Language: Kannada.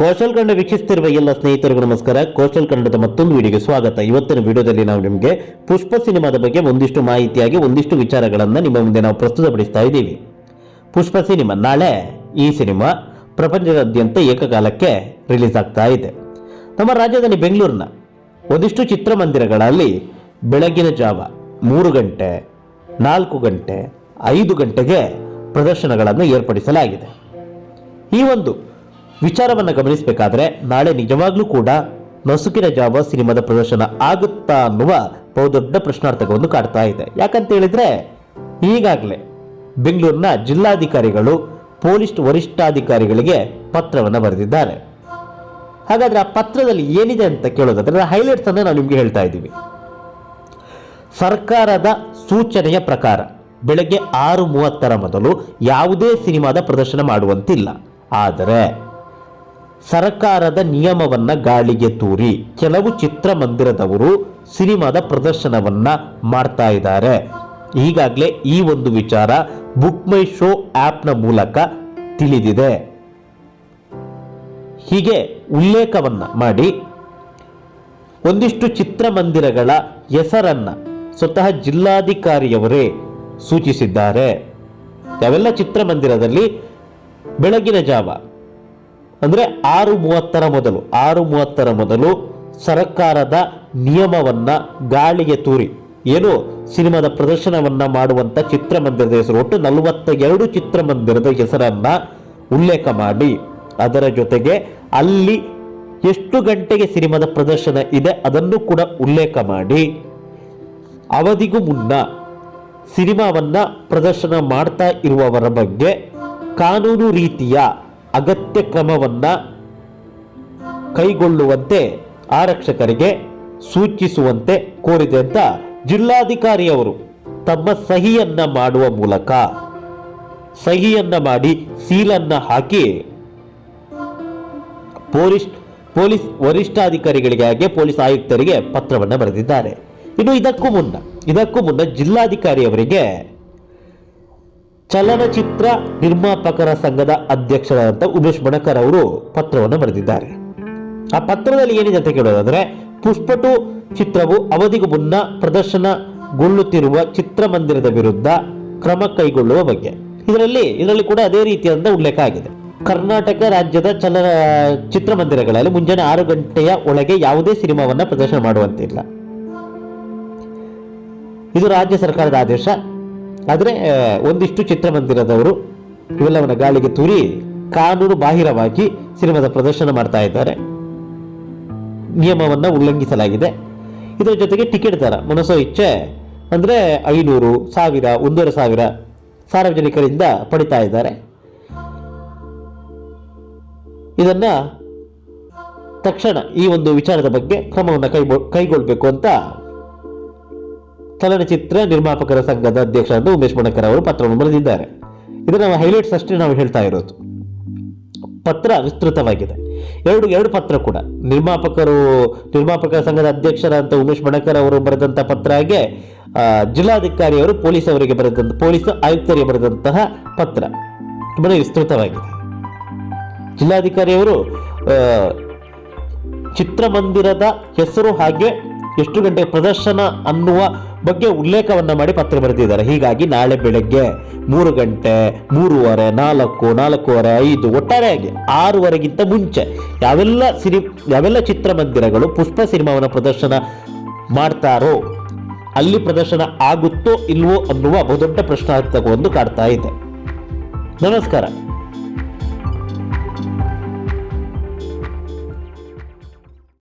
ಕೌಶಲ್ ಕನ್ನಡ ವೀಕ್ಷಿಸ್ತಿರುವ ಎಲ್ಲ ಸ್ನೇಹಿತರಿಗೂ ನಮಸ್ಕಾರ. ಕೌಶಲ್ ಕನ್ನಡದ ಮತ್ತೊಂದು ವಿಡಿಯೋಗೆ ಸ್ವಾಗತ. ಇವತ್ತಿನ ವಿಡಿಯೋದಲ್ಲಿ ನಾವು ನಿಮಗೆ ಪುಷ್ಪ ಸಿನಿಮಾದ ಬಗ್ಗೆ ಒಂದಿಷ್ಟು ಮಾಹಿತಿಯಾಗಿ, ಒಂದಿಷ್ಟು ವಿಚಾರಗಳನ್ನು ನಿಮ್ಮ ಮುಂದೆ ನಾವು ಪ್ರಸ್ತುತಪಡಿಸ್ತಾ ಇದ್ದೀವಿ. ಪುಷ್ಪ ಸಿನಿಮಾ ನಾಳೆ, ಈ ಸಿನಿಮಾ ಪ್ರಪಂಚದಾದ್ಯಂತ ಏಕಕಾಲಕ್ಕೆ ರಿಲೀಸ್ ಆಗ್ತಾ ಇದೆ. ನಮ್ಮ ರಾಜ್ಯದಲ್ಲಿ ಬೆಂಗಳೂರಿನ ಒಂದಿಷ್ಟು ಚಿತ್ರಮಂದಿರಗಳಲ್ಲಿ ಬೆಳಗಿನ ಜಾವ ಮೂರು ಗಂಟೆ, ನಾಲ್ಕು ಗಂಟೆ, ಐದು ಗಂಟೆಗೆ ಪ್ರದರ್ಶನಗಳನ್ನು ಏರ್ಪಡಿಸಲಾಗಿದೆ. ಈ ಒಂದು ವಿಚಾರವನ್ನು ಗಮನಿಸಬೇಕಾದ್ರೆ ನಾಳೆ ನಿಜವಾಗ್ಲೂ ಕೂಡ ನಸುಕಿನ ಜಾವ ಸಿನಿಮಾದ ಪ್ರದರ್ಶನ ಆಗುತ್ತಾ ಅನ್ನುವ ಬಹುದೊಡ್ಡ ಪ್ರಶ್ನಾರ್ಥಕವನ್ನು ಕಾಡ್ತಾ ಇದೆ. ಯಾಕಂತ ಹೇಳಿದ್ರೆ, ಈಗಾಗಲೇ ಬೆಂಗಳೂರಿನ ಜಿಲ್ಲಾಧಿಕಾರಿಗಳು, ಪೊಲೀಸ್ ವರಿಷ್ಠಾಧಿಕಾರಿಗಳಿಗೆ ಪತ್ರವನ್ನು ಬರೆದಿದ್ದಾರೆ. ಹಾಗಾದ್ರೆ ಆ ಪತ್ರದಲ್ಲಿ ಏನಿದೆ ಅಂತ ಕೇಳೋದಾದ್ರೆ ಹೈಲೈಟ್ಸ್ ಅಂದ್ರೆ ನಾವು ನಿಮಗೆ ಹೇಳ್ತಾ ಇದ್ದೀವಿ. ಸರ್ಕಾರದ ಸೂಚನೆಯ ಪ್ರಕಾರ ಬೆಳಗ್ಗೆ ಆರು ಮೂವತ್ತರ ಮೊದಲು ಯಾವುದೇ ಸಿನಿಮಾದ ಪ್ರದರ್ಶನ ಮಾಡುವಂತಿಲ್ಲ. ಆದರೆ ಸರ್ಕಾರದ ನಿಯಮವನ್ನ ಗಾಳಿಗೆ ತೂರಿ ಕೆಲವು ಚಿತ್ರಮಂದಿರದವರು ಸಿನಿಮಾದ ಪ್ರದರ್ಶನವನ್ನ ಮಾಡ್ತಾ ಇದ್ದಾರೆ. ಈಗಾಗಲೇ ಈ ಒಂದು ವಿಚಾರ ಬುಕ್ ಮೈ ಶೋ ಆ್ಯಪ್ನ ಮೂಲಕ ತಿಳಿದಿದೆ. ಹೀಗೆ ಉಲ್ಲೇಖವನ್ನ ಮಾಡಿ ಒಂದಿಷ್ಟು ಚಿತ್ರಮಂದಿರಗಳ ಹೆಸರನ್ನ ಸ್ವತಃ ಜಿಲ್ಲಾಧಿಕಾರಿಯವರೇ ಸೂಚಿಸಿದ್ದಾರೆ. ಯಾವೆಲ್ಲ ಚಿತ್ರಮಂದಿರದಲ್ಲಿ ಬೆಳಗಿನ ಜಾವ ಅಂದರೆ ಆರು ಮೂವತ್ತರ ಮೊದಲು, ಆರು ಮೂವತ್ತರ ಮೊದಲು ಸರ್ಕಾರದ ನಿಯಮವನ್ನ ಗಾಳಿಗೆ ತೂರಿ. ಏನು? ಸಿನಿಮಾದ ಪ್ರದರ್ಶನವನ್ನ ಮಾಡುವಂತ ಚಿತ್ರಮಂದಿರದ ಹೆಸರು. ಒಟ್ಟು ನಲವತ್ತ ಎರಡು ಚಿತ್ರಮಂದಿರದ ಹೆಸರನ್ನು ಉಲ್ಲೇಖ ಮಾಡಿ. ಅದರ ಜೊತೆಗೆ ಅಲ್ಲಿ ಎಷ್ಟು ಗಂಟೆಗೆ ಸಿನಿಮಾದ ಪ್ರದರ್ಶನ ಇದೆ ಅದನ್ನು ಕೂಡ ಉಲ್ಲೇಖ ಮಾಡಿ. ಅವಧಿಗೂ ಮುನ್ನ ಸಿನಿಮಾವನ್ನ ಪ್ರದರ್ಶನ ಮಾಡ್ತಾ ಇರುವವರ ಬಗ್ಗೆ ಕಾನೂನು ರೀತಿಯ ಅಗತ್ಯ ಕ್ರಮವನ್ನ ಕೈಗೊಳ್ಳುವಂತೆ ಆರಕ್ಷಕರಿಗೆ ಸೂಚಿಸುವಂತೆ ಕೋರಿದೆ ಅಂತ ಜಿಲ್ಲಾಧಿಕಾರಿಯವರು ತಮ್ಮ ಸಹಿಯನ್ನ ಮಾಡುವ ಮೂಲಕ ಸಹಿಯನ್ನ ಮಾಡಿ ಸೀಲನ್ನ ಹಾಕಿ ಪೊಲೀಸ್ ಪೊಲೀಸ್ ವರಿಷ್ಠಾಧಿಕಾರಿಗಳಿಗೆ ಹಾಗೆ ಪೊಲೀಸ್ ಆಯುಕ್ತರಿಗೆ ಪತ್ರವನ್ನು ಬರೆದಿದ್ದಾರೆ. ಇನ್ನು ಇದಕ್ಕೂ ಮುನ್ನ ಇದಕ್ಕೂ ಮುನ್ನ ಜಿಲ್ಲಾಧಿಕಾರಿಯವರಿಗೆ ಚಲನಚಿತ್ರ ನಿರ್ಮಾಪಕರ ಸಂಘದ ಅಧ್ಯಕ್ಷರಾದಂಥ ಉಮೇಶ್ ಬಣಕರ್ ಅವರು ಪತ್ರವನ್ನು ಬರೆದಿದ್ದಾರೆ. ಆ ಪತ್ರದಲ್ಲಿ ಏನಿದೆ ಅಂತ ಕೇಳೋದಾದ್ರೆ ಪುಷ್ಪಟು ಚಿತ್ರವು ಅವಧಿಗೂ ಮುನ್ನ ಪ್ರದರ್ಶನಗೊಳ್ಳುತ್ತಿರುವ ಚಿತ್ರಮಂದಿರದ ವಿರುದ್ಧ ಕ್ರಮ ಕೈಗೊಳ್ಳುವ ಬಗ್ಗೆ. ಇದರಲ್ಲಿ ಇದರಲ್ಲಿ ಕೂಡ ಅದೇ ರೀತಿಯಾದ ಉಲ್ಲೇಖ ಆಗಿದೆ. ಕರ್ನಾಟಕ ರಾಜ್ಯದ ಚಲನ ಚಿತ್ರಮಂದಿರಗಳಲ್ಲಿ ಮುಂಜಾನೆ ಆರು ಗಂಟೆಯ ಒಳಗೆ ಯಾವುದೇ ಸಿನಿಮಾವನ್ನ ಪ್ರದರ್ಶನ ಮಾಡುವಂತಿಲ್ಲ. ಇದು ರಾಜ್ಯ ಸರ್ಕಾರದ ಆದೇಶ. ಆದರೆ ಒಂದಿಷ್ಟು ಚಿತ್ರಮಂದಿರದವರು ಇವೆಲ್ಲವನ್ನ ಗಾಳಿಗೆ ತೂರಿ ಕಾನೂನು ಬಾಹಿರವಾಗಿ ಸಿನಿಮಾದ ಪ್ರದರ್ಶನ ಮಾಡ್ತಾ ಇದ್ದಾರೆ. ನಿಯಮವನ್ನು ಉಲ್ಲಂಘಿಸಲಾಗಿದೆ. ಇದರ ಜೊತೆಗೆ ಟಿಕೆಟ್ ದರ ಮನಸ್ಸೋ ಇಚ್ಛೆ ಅಂದರೆ ಐನೂರು, ಸಾವಿರ, ಒಂದೂವರೆ ಸಾವಿರ ಸಾರ್ವಜನಿಕರಿಂದ ಪಡಿತಾ ಇದ್ದಾರೆ. ಇದನ್ನ ತಕ್ಷಣ ಈ ಒಂದು ವಿಚಾರದ ಬಗ್ಗೆ ಕ್ರಮವನ್ನು ಕೈಗೊಳ್ಳಬೇಕು ಅಂತ ಚಲನಚಿತ್ರ ನಿರ್ಮಾಪಕರ ಸಂಘದ ಅಧ್ಯಕ್ಷರಾದ ಉಮೇಶ್ ಬಣಕರ್ ಅವರು ಪತ್ರವನ್ನು ಬರೆದಿದ್ದಾರೆ. ಇದನ್ನ ಹೈಲೈಟ್ಸ್ ಅಷ್ಟೇ ನಾವು ಹೇಳ್ತಾ ಇರೋದು. ಪತ್ರ ವಿಸ್ತೃತವಾಗಿದೆ. ಎರಡು ಎರಡು ಪತ್ರ ಕೂಡ. ನಿರ್ಮಾಪಕರು, ನಿರ್ಮಾಪಕರ ಸಂಘದ ಅಧ್ಯಕ್ಷರಾದಂಥ ಉಮೇಶ್ ಬಣಕರ್ ಅವರು ಬರೆದಂತಹ ಪತ್ರ ಹಾಗೆ ಜಿಲ್ಲಾಧಿಕಾರಿಯವರು ಪೊಲೀಸ್ ಅವರಿಗೆ ಬರೆದಂತ ಪೊಲೀಸ್ ಆಯುಕ್ತರಿಗೆ ಬರೆದಂತಹ ಪತ್ರ. ತುಂಬಾ ವಿಸ್ತೃತವಾಗಿದೆ. ಜಿಲ್ಲಾಧಿಕಾರಿಯವರು ಚಿತ್ರಮಂದಿರದ ಹೆಸರು ಹಾಗೆ ಎಷ್ಟು ಗಂಟೆ ಪ್ರದರ್ಶನ ಅನ್ನುವ ಬಗ್ಗೆ ಉಲ್ಲೇಖವನ್ನು ಮಾಡಿ ಪತ್ರ ಬರೆದಿದ್ದಾರೆ. ಹೀಗಾಗಿ ನಾಳೆ ಬೆಳಗ್ಗೆ ಮೂರು ಗಂಟೆ, ಮೂರುವರೆ, ನಾಲ್ಕು, ನಾಲ್ಕೂವರೆ, ಐದು ಒಟ್ಟಾರೆಯಾಗಿ ಆರೂವರೆಗಿಂತ ಮುಂಚೆ ಯಾವೆಲ್ಲ ಸಿನಿ ಯಾವೆಲ್ಲ ಚಿತ್ರಮಂದಿರಗಳು ಪುಷ್ಪ ಸಿನಿಮಾವನ್ನು ಪ್ರದರ್ಶನ ಮಾಡ್ತಾರೋ, ಅಲ್ಲಿ ಪ್ರದರ್ಶನ ಆಗುತ್ತೋ ಇಲ್ವೋ ಅನ್ನುವ ಬಹುದೊಡ್ಡ ಪ್ರಶ್ನಾರ್ಥಕವನ್ನು ಕಾಡ್ತಾ ಇದೆ. ನಮಸ್ಕಾರ.